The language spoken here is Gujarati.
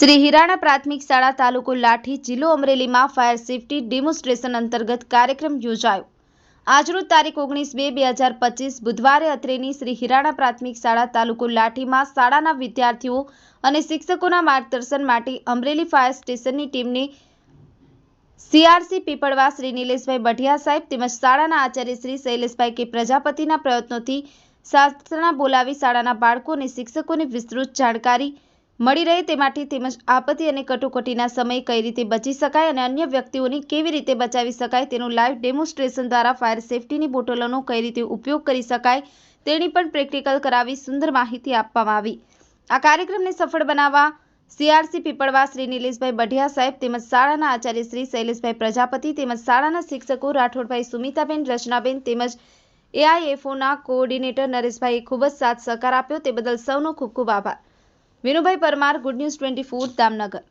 શ્રી હિરાણા પ્રાથમિક શાળા તાલુકો લાઠી જિલ્લો અમરેલીમાં ફાયર સેફટી ડેમોન્સ્ટ્રેશન અંતર્ગત કાર્યક્રમ યોજાયો. આજરોજ તારીખ ઓગણીસ બે બે હજાર પચીસ બુધવારે અત્રેની શ્રી હિરાણા પ્રાથમિક શાળા તાલુકો લાઠીમાં શાળાના વિદ્યાર્થીઓ અને શિક્ષકોના માર્ગદર્શન માટે અમરેલી ફાયર સ્ટેશનની ટીમને સીઆરસી પીપળવા શ્રી નિલેશભાઈ બઢિયા સાહેબ તેમજ શાળાના આચાર્ય શ્રી શૈલેષભાઈ કે પ્રજાપતિના પ્રયત્નોથી શાસ્ત્રના બોલાવી શાળાના બાળકો અને શિક્ષકોને વિસ્તૃત જાણકારી મળી રહે તે માટે તેમજ આપત્તિ અને કટોકટીના સમયે કઈ રીતે બચી શકાય અને અન્ય વ્યક્તિઓને કેવી રીતે બચાવી શકાય તેનું લાઈવ ડેમોન્સ્ટ્રેશન દ્વારા ફાયર સેફટીની બોટલોનો કઈ રીતે ઉપયોગ કરી શકાય તેની પણ પ્રેક્ટિકલ કરાવી સુંદર માહિતી આપવામાં આવી. આ કાર્યક્રમને સફળ બનાવવા સીઆરસી પીપળવા શ્રી નિલેશભાઈ બઢિયા સાહેબ તેમજ શાળાના આચાર્ય શ્રી શૈલેષભાઈ પ્રજાપતિ તેમજ શાળાના શિક્ષકો રાઠોડભાઈ સુમિતાબેન, રચનાબેન તેમજ એઆઈએફઓના કોઓર્ડિનેટર નરેશભાઈએ ખૂબ જ સાથ સહકાર આપ્યો. તે બદલ સૌનો ખૂબ ખૂબ આભાર. Vinubhai Parmar good news twenty four Damnagar